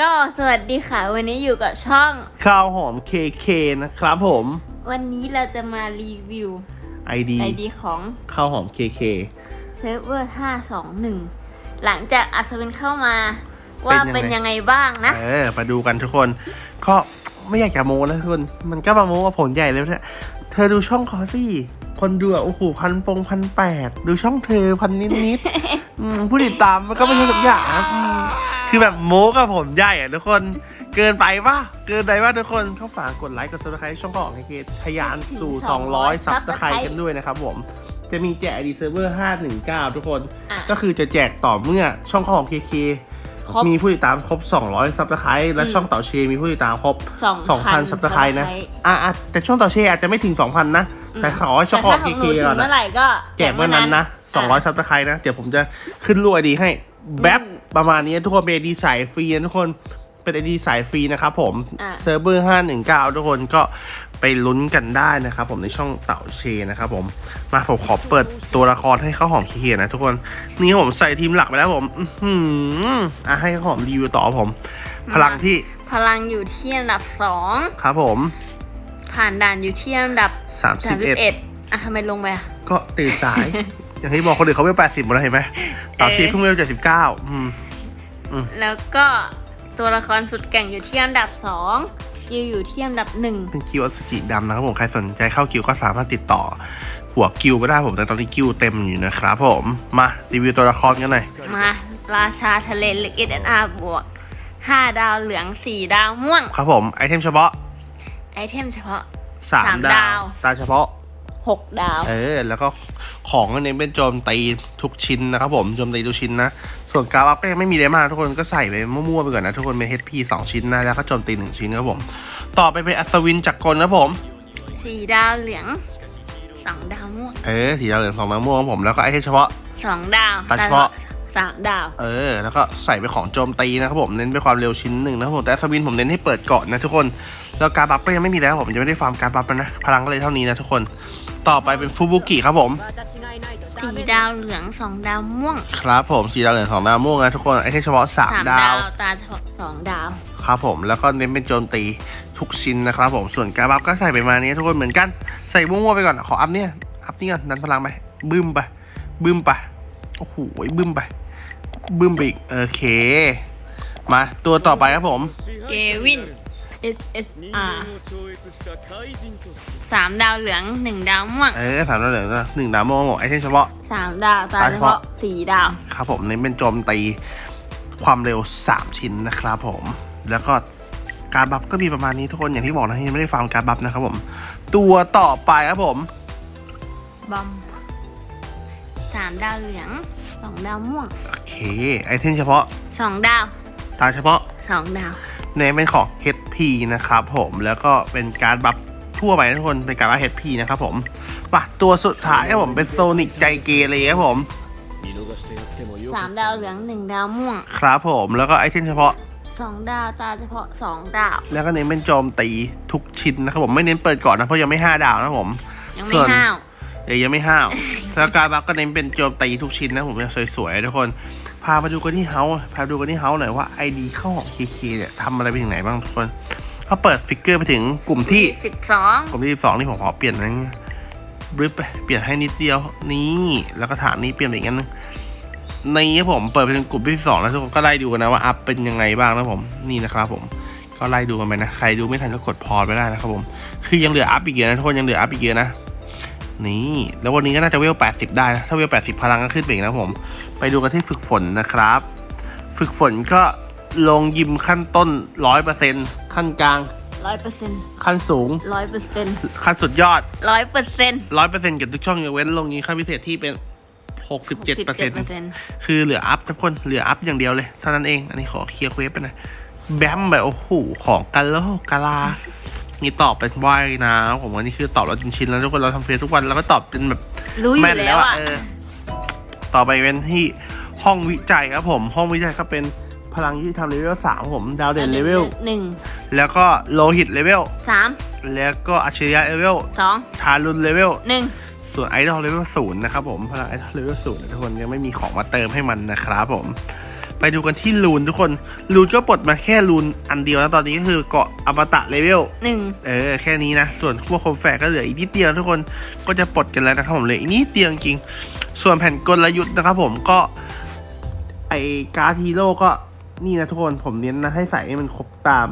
ก็สวัสดีค่ะ วันนี้อยู่กับช่อง ข้าวหอมเคเคนะครับผม วันนี้เราจะมารีวิว ID ไอดีของข้าวหอมเคเคเซิร์ฟเวอร์521 หลังจากอัศวินเข้ามาว่าเป็เป็นนยัยังงไงไงบ้างนะ เออมาดูกันทุกคน ก็ไม่อยากจะโม้นะทุกคน มันก็มาโม้กับผลใหญ่แล้วเนี่ยเธอดูช่องคอซี่ คนดูอะโอ้โหพันปงพันแปด ดูช่องเธอพันนิดนิดๆอืมผู้ติดตามมันก็ไม่ใช่ทุกอย่างนะอืม คือแบบโม้กับผลใหญ่อะทุกคนเกินไปปะเกินไปปะทุกคนเข้าฝากกดไลค์กดซับสไครต์ช่องของเคเคทะยานสู่ 200ซับสไครต์กันด้วยนะครับผมจะมีแจก ID Server 519 ทุกคน อะ ก็คือจะแจกต่อเมื่อช่องของ KK ครบ มีผู้ติดตามครบ 200ซับสไครต์และอืม ช่องเต่าเชมีผู้ติดตามครบ 2,000 2,000ซับสไครต์นะ อะอะแต่ช่องเต่าเชอาจจะไม่ถึง 2,000 นะ แต่ขอให้ช่องของ แต่ถ้า KK หนูก่อนถึงเมื่นะอไหร่ก็ แจกเมื่อนั้นนะ 200ซับสไครต์นะ เดี๋ยวผมจะขึ้นรูปไอดีให้ แบ็บอืมประมาณนี้ทุกคนเป็นไอดีสายฟรีนะทุกคนเป็นไอดีสายฟรีนะครับผมอะเซิร์ฟเวอร์519ทุกคนก็ไปลุ้นกันได้นะครับผมในช่องเต่าเชนะครับผมมาผมขอเปิดตัวละครให้ข้าวหอมเคๆนะทุกคนนี่ผมใส่ทีมหลักไปแล้วผมอื้อหืออะให้ข้าวหอมรีวิวต่อผม พลังที่พลังอยู่ที่อันดับครับผม2ผ่านด่านอยู่ที่อันดับ31 31อะทำไมลงไปอะก็ตื่นสาย อย่างที่บอกคนอื่นเขาเวล80หมดแล้วเห็นไหม เต่าเชเพิ่งเวล79อืมแล้วก็ตัวละครสุดเก่งอยู่ที่อันดับ2ยิวอยู่ที่อันดับ1เป็นกิวอสุจิดำนะครับผม ใครสนใจเข้ากิวก็สามารถติดต่อหัวกิวก็ได้ผม แต่ตอนนี้กิวเต็มอยู่นะครับผม มารีวิวตัวละครกันหน่อย มา ราชาทะเลหรือ SNR บวก5ดาวเหลือง4ดาวม่วง ครับผม ไอเทมเฉพาะ ไอเทมเฉพาะสามสามดาดาววตาเฉพาะ 6 ดาว เออ แล้วก็ของก็เน้นเป็นโจมตีทุกชิ้นนะครับผม โจมตีทุกชิ้นนะ ส่วนกราฟอัพก็ยังไม่มีอะไรมากทุกคนก็ใส่ไปมั่วๆไปก่อนนะ ทุกคนเป็น HP 2 ชิ้นนะ แล้วก็โจมตี 1 ชิ้นครับผม ต่อไปเป็นอัศวินจักรกลครับผม 4 ดาวเหลือง 2 ดาวม่วง เออ สีดาวเหลืองสองน้ำม่วงครับผม แล้วก็ไอเทมเฉพาะ 2 ดาวตัดเฉพาะ สามดาว เออ แล้วก็ใส่ไปของโจมตีนะครับผมเน้นไปความเร็วชิ้นหนึ่งนะครับผมแต่อัศวินผมเน้นให้เปิดเกาะนะทุกคนแล้วการบัฟก็ยังไม่มีแล้วผมจะไม่ได้ฟาร์มการบัฟแล้วนะพลังก็เลยเท่านี้นะทุกคนต่อไปเป็นฟูบุกิครับผมสี่ดาวเหลือง2ดาวม่วง ครับผมสีดาวเหลืองสองดาวม่วงนะทุกคนไอเทมเฉพาะสามสามดาดาววตาเฉพาะสองดาว ครับผมแล้วก็เน้นเป็นโจมตีทุกชิ้นนะครับผมส่วนการบัฟก็ใส่ไปมานี้ทุกคนเหมือนกันใส่มั่วๆไปก่อนขออัพเนี่ยอัพนี่ก่อนนั้นพลังไปบึ้มไปบึ้มไปโอ้โหบึ้มไป บึ้มไปอีกโอเค มาตัวต่อไปครับผมเกวิน SSR สามดาวเหลืองหนึ่งดาวม่วงเออสามดาวเหลืองก็หนึ่งดาวโมงไอเทมเฉพาะสามดาวตาเฉพาะสี่ดาว ครับผมเน้นเป็นโจมตีความเร็ว3ชิ้นนะครับผม แล้วก็การบัฟก็มีประมาณนี้ทุกคนอย่างที่บอกนะยังไม่ได้ฟังการบัฟนะครับผม ตัวต่อไปครับผมบอม สามดาวเหลืองสองดาวม่วง โอเค ไอเทมเฉพาะสองดาว ตาเฉพาะสองดาวเนมเป็นของ HP นะครับผมแล้วก็เป็นการบัฟทั่วไปนะทุกคนเป็นการบัฟ HP นะครับผมป่ะตัวสุดท้ายครับผมเป็นโซนิกใจเกเรครับผมสามดาวเหลืองหนึ่งดาวม่วง ครับผมแล้วก็ไอเทมเฉพาะสองดาวตาเฉพาะสองดาว แล้วก็เน้นเป็นโจมตีทุกชิ้นนะครับผมไม่เน้นเปิดก่อนนะเพราะยังไม่5ดาวนะครับผมยังไม่ส่วนห้าว เดี๋ยวยังไม่ห้าวแล้วการบัฟก็เน้นเป็นโจมตีทุกชิ้นนะผมจะสวยๆทุกคน พามาดูกันที่เฮาส์พาดูกันที่เฮาส์หน่อยว่า ID เข้าของ KK เนี่ยทำอะไรไปถึงไหนบ้างทุกคนเขาเปิดฟิกเกอร์ไปถึงกลุ่มที่สิบสองกลุ่มที่12นี่ผมขอเปลี่ยนนั้นบริบไปเปลี่ยนให้นิดเดียวนี่แล้วก็ฐานนี้เปลี่ยนไปอีกอันนึงในนี้ผมเปิดไปถึงกลุ่มที่สองแล้วทุกคนก็ไล่ดูกันนะว่าอัพเป็นยังไงบ้างนะผมนี่นะครับผมก็ไล่ดูกันไปนะ ใครดูไม่ทันก็กดพอไปได้นะครับผม คือยังเหลืออัพอีกเยอะนะทุกคนยังเหลืออัพอีกเยอะนะ นี่ แล้ววันนี้ก็น่าจะเวล 80 ได้นะ ถ้าเวล 80 พลังก็ขึ้นไปอีกนะผม ไปดูกันที่ฝึกฝนนะครับ ฝึกฝนก็ลงยิมขั้นต้นร้อยเปอร์เซ็นขั้นกลางร้อยเปอร์เซ็นต์ขั้นสูงร้อยเปอร์เซ็นต์ขั้นสุดยอดร้อยเปอร์เซ็นต์ร้อยเปอร์เซ็นต์กับทุกช่องยกเว้นลงนี้ค่าพิเศษที่เป็นหกสิบเจ็ดเปอร์เซ็นต์คือเหลืออัพทุกคนเหลืออัพอย่างเดียวเลยเท่านั้นเอง อันนี้ขอเคลียร์เควสไปหน่อยแบมแบบโอ้โหของกันโลกกาลา นี่ตอบเป็นว่ายนะผมว่านี่คือตอบเราจนชินแล้วทุกคนเราทำเฟซทุกวันเราก็ตอบจนแบบรู้อยู่แม่นแล้แล้ววอะอะเออต่อไปเป็นที่ห้องวิจัยครับผม ห้องวิจัยก็เป็นพลังยุติธรรมเลเวลสามผมดาวเด่นเลเวลหนึ่งแล้วก็โลหิตเลเวลสามแล้วก็อัจฉริยะเลเวลสองทารุณเลเวล หนึ่งส่วนไอดอลเลเวลศูนย์นะครับผมพลังไอดอลเลเวลศูนย์ทุกคนยังไม่มีของมาเติมให้มันนะครับผม ไปดูกันที่ลูนทุกคนลูนก็ปลดมาแค่ลูนอันเดียวนะตอนนี้ก็คือเกาะอมตะเลเวลหนึ่งเออแค่นี้นะ ส่วนพวกโคมแฝกก็เหลืออีกนิดเดียวทุกคนก็จะปลดกันแล้วนะครับผมเหลยอีกนิดเดียวจริงๆส่วนแผ่นกลยุทธ์นะครับผมก็ไอการ์ดฮีโร่ก็นี่นะทุกคนผมเน้นนะให้ใส่ให้มันครบตาม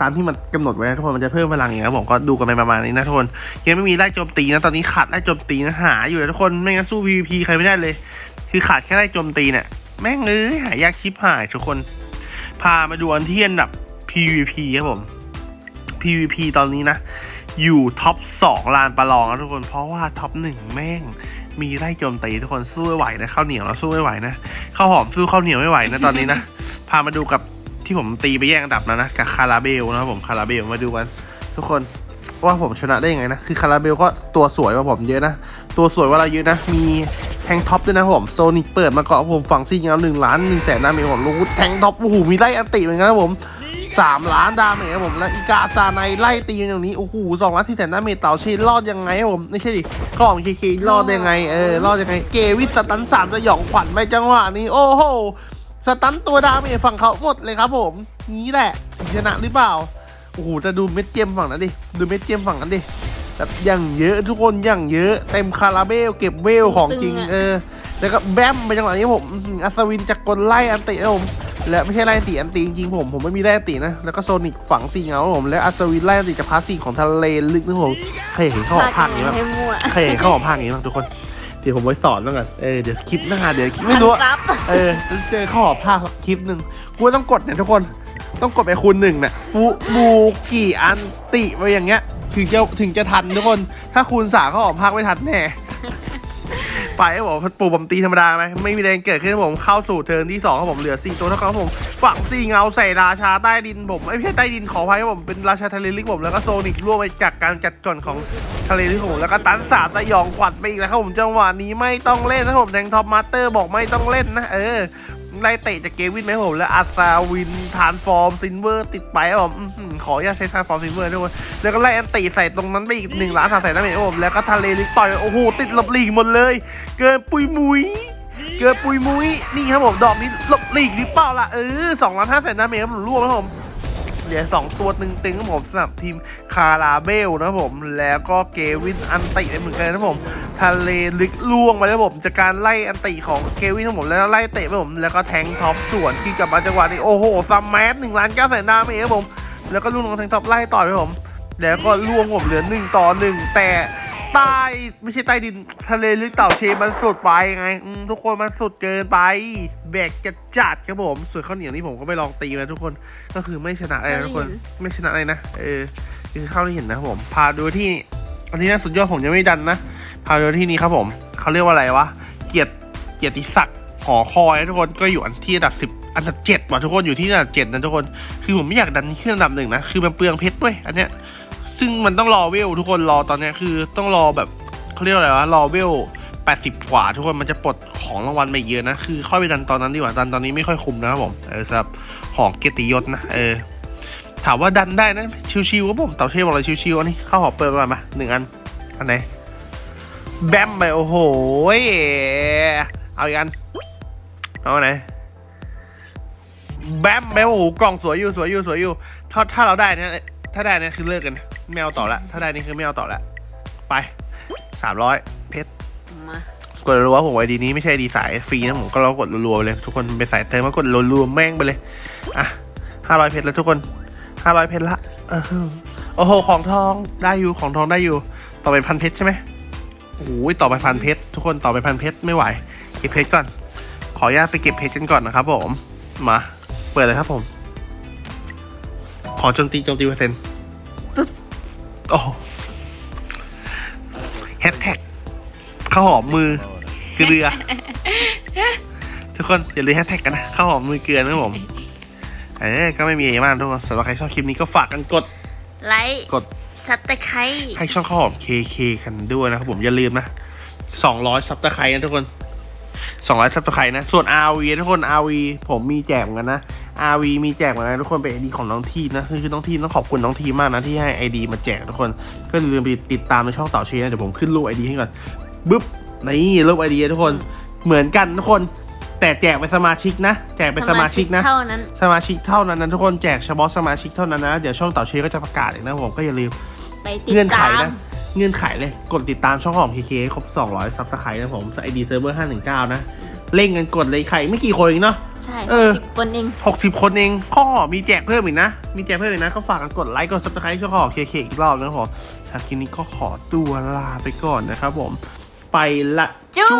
ตามที่มันกำหนดไว้นะทุกคนมันจะเพิ่มพลังอย่างเงี้ยผมก็ดูกันไปประมาณนี้นะทุกคนยังไม่มีไล่โจมตีนะตอนนี้ขาดไล่โจมตีนะหาอยู่นะทุกคนไม่งั้นสู้ PVP ใครไม่ได้เลย คือขาดแค่ไล่โจมตีเนี่ย แม่งเอ้ยหายากชิบหายทุกคน พามาดูอันที่อันดับ PVP ครับผม PVP ตอนนี้นะ อยู่ท็อป2ลานประลองนะทุกคนเพราะว่าท็อปหนึ่งแม่งมีไล่โจมตีทุกคนสู้ไม่ไหวนะข้าวเหนียวเราสู้ไม่ไหวนะข้าวหอมสู้ข้าวเหนียวไม่ไหวนะตอนนี้นะ พามาดูกับที่ผมตีไปแย่งอันดับแล้วนะกับคาราเบลนะผมคาราเบลมาดูกันทุกคนว่าผมชนะได้ยังไงนะ คือคาราเบลก็ตัวสวยกว่าผมเยอะนะ ตัวสวยกว่าเราเยอะนะ มี งท็อปด้วยนะผมโซนิกเปิดมาเกาะผมฝั่งซิงเอาหนึ่งล้านหนึ่งแสนดาเมจผมรู้แทงท็อปโอ้โหมีไล่อันติเหมือนกันนะผมสามล้านดาเมจผมแล้วอีกาซาไนไล่ตีอย่างนี้โอ้โหสองล้านที่แสนดาเมจเต่าเชนรอดยังไงผมไม่ใช่ดิก็ของเคเครอดยังไงเออรอดยังไงเกวิสสตันสามสยองขวัญไปจังหวะนี้โอ้โหสตันตัวดาเมจฝั่งเขาหมดเลยครับผมนี้แหละชนะหรือเปล่าโอ้โหแต่ดูเม็ดเจมฝั่งนั้นดิดูเม็ดเจมฝั่งนั้นดิ แบบอย่างเยอะทุกคนอย่างเยอะเต็มคาราเบลเก็บเวลของจริงตึงอะเออ แล้วก็แบมไปจังหวะนี้ผมอื้อหืออัศวินจากกลไล่อันติครับผม และไม่ใช่ไล่อันติอันติจริงๆผมผมไม่มีไล่อันตินะ แล้วก็โซนิกฝังสีเงาครับผม และอัศวินไล่อันติจากพาสซีของทะเลลึกนะครับผมใครเห็นเขาออกภาคนี้บ้างให้มั่วใครเห็นเขาออกภาคนี้บ้างทุกคนเดี๋ยวผมไว้สอนแล้วกัน เออ เดี๋ยวคลิปหน้าเดี๋ยวคลิปไม่รู้อะครับเออ เจอข้อภาคคลิปหนึ่งกูต้องกดเนี่ยทุกคน ต้องกดไปคูณหนึ่งเนี่ยฟูบูกี่อันติไปอย่างเงี้ย ถึงจะถึงจะทันทุกคน ถ้าคูณสามเขาออกภาคไม่ทันแน่ไปครับผมปู่ผมตีธรรมดาไหมไม่มีแรงเกิดขึ้นผมเข้าสู่เทิร์นที่สองครับผมเหลือสี่ตัวเท่ากันครับผมฝั่งสี่เงาใส่ราชาใต้ดินผมไม่ใช่ใต้ดินขออภัยครับผมเป็นราชาทะเลลึกผมแล้วก็โซนิกร่วมไปจากการจัดก่อนของทะเลลึกผมแล้วก็ตันสามสยองขวัญไปอีกแล้วครับผมจังหวะนี้ไม่ต้องเล่นนะผมแทงท็อปมาสเตอร์บอกไม่ต้องเล่นนะเออไล่เตะจากเกวินไหมผมแล้วอาซาวินทานฟอร์มซินเวอร์ติดไปครับผม ขออนุญาตใช้ทานฟอร์ซิเวอร์ด้วย แล้วก็ไล่แอนตีใส่ตรงนั้นไปอีกหนึ่งล้านสามแสนน้ำเมจครับผมแล้วก็ทะเลลิกต่อย โอ้โห ติดหลบหลีกหมดเลย เกินปุยมุยเกินปุยมุยนี่ครับผมดอกนี้หลบหลีกหรือเปล่าล่ะเออสองล้านห้าแสนน้ำเมจครับผมรวมครับผมเหลือสองตัวตึงๆครับผมสำหรับทีมคาราเบลนะครับผม แล้วก็เกวินอันติเหมือนกันนะครับผมทะเลลึกล่วงไปแล้วผมจากการไล่อันติของเควินทั้งหมแล้วไล่เตะไปผมแล้วก็แทงท็อปส่วนที่กลับมาจังหวะนี้โอ้โหซัมแมสหนึ่งล้านเก้าแสนดาเมจครับผม แล้วก็ล่วงลงแทงท็อปไล่ต่อยไปผม แล้วก็ล่วงผมเหลือหนึ่งต่อหนึ่งแต่ใต้ไม่ใช่ใต้ดินทะเลลึกเต่าเชมันสุดไปไงอืมทุกคนมันสุดเกินไป แบกจะจัดครับผม ส่วนข้าวเหนียวนี่ผมก็ไปลองตีมาทุกคนก็คือไม่ชนะอะไรนะทุกคนไม่ชนะอะไรนะเออคือเข้าที่เห็นนะครับผม พาดูที่อันนี้นะสุดยอดผมยังไม่ดันนะพาดูที่นี้ครับผมเขาเรียกว่าอะไรวะเกียรติเกียรติศักดิ์หอคอยนะทุกคนก็อยู่อันที่อันดับสิบ อันดับเจ็ดว่ะทุกคนอยู่ที่อันดับเจ็ดนะทุกคน คือผมไม่อยากดันขึ้นอันดับหนึ่งนะคือมันเปลืองเพชรด้วยอันเนี้ยซึ่งมันต้องรอเวลทุกคนรอตอนเนี้ยคือต้องรอแบบเขาเรียกอะไรวะรอเวลแปดสิบกว่าทุกคนมันจะปลดของรางวัลไปเยอะนะคือค่อยไปดันตอนนั้นดีกว่าดันตอนนี้ไม่ค่อยคุ้มนะครับผมเออสำหรับของเกียรติยศนะเออถามว่าดันได้นะชิวๆครับผมเต่าเทพบอกเลยชิวๆอันนี้ข้าวหอเปิดมามหนึ่งอันอันไหนแบมไปโอ้โหเอาอีกอันเอาไหน แบมไปโอ้โหกล่องสวยอยู่สวยอยู่สวยอยู่ ถ้าถ้าเราได้เนี่ยถ้าได้เนี่ยคือเลิกกันไม่เอาต่อละ ถ้าได้นี่คือไม่เอาต่อละ ไปสามร้อยเพชรมากดรัวๆผมไอดีนี้ไม่ใช่ดีสายฟรีนะผมก็เรากดรัวๆไปเลย ทุกคนไปสายเติมมากดรัวๆแม่งไปเลย อะห้าร้อยเพชรแล้วทุกคนห้าร้อยเพชรละเออโอ้โหของทองได้อยู่ของทองได้อยู่ ต่อไปพันเพชรใช่ไหมโอ้ยต่อไปพันเพชรทุกคนต่อไปพันเพชรไม่ไหวเก็บเพชรก่อน ขออนุญาตไปเก็บเพชรกันก่อนนะครับผมมา เปิดเลยครับผม ขอโจมตีโจมตีเปอร์เซ็นต์ปึ๊บโอ้แฮชแท็กข้าวหอมมือเกลือ ทุกคนอย่าลืมแฮชแท็กกันนะข้าวหอมมือเกลือนะครับผมเออก็ไม่มีอะไรมากทุกคนสำหรับใครชอบคลิปนี้ก็ฝากกันกดไลค์กดซับตะไคร้ให้ช่องข้าวหอม KK กันด้วยนะครับผมอย่าลืมนะสองร้อยซับตะไคร้นะทุกคนสองร้อยซับตะไคร้นะ ส่วน RV ทุกคน RV ผมมีแจกเหมือนกันนะ RV มีแจกเหมือนกันทุกคนเป็นไอดีของน้องทีนะคือน้องทีต้องขอบคุณน้องทีมากนะที่ให้ไอดีมาแจกทุกคน ก็อย่าลืมไปติดตามในช่องเต่าเชนนะเดี๋ยวผมขึ้นรูปไอดีให้ก่อนบึ๊บนี่รูปไอดีทุกคนเหมือนกันทุกคนแต่แจกเป็นสมาชิกนะ แจกเป็นสมาชิกนะ เท่านั้น สมาชิกเท่านั้นนะทุกคนแจกเฉพาะสมาชิกเท่านั้นนะเดี๋ยวช่องเต่าเชฟก็จะประกาศเองนะผมก็อย่าลืมไปติดเงื่อนไขตามนะเงื่อนไขเลยกดติดตามช่องของ KK ให้ครบ 200ซับสไครต์นะผมไอดีเซิร์ฟเวอร์519 นะ เร่งกันกดเลยใครไม่กี่คนเองเนาะใช่เออ สิบคนเอง60 คนเองข้อมีแจกเพิ่มอีกนะ มีแจกเพิ่มอีกนะก็ฝากกันกดไลค์กด subscribe ช่องของ KK อีกรอบนะครับผมสำหรับคลิปนี้ก็ขอตัวลาไปก่อนนะครับผม ไปละจู้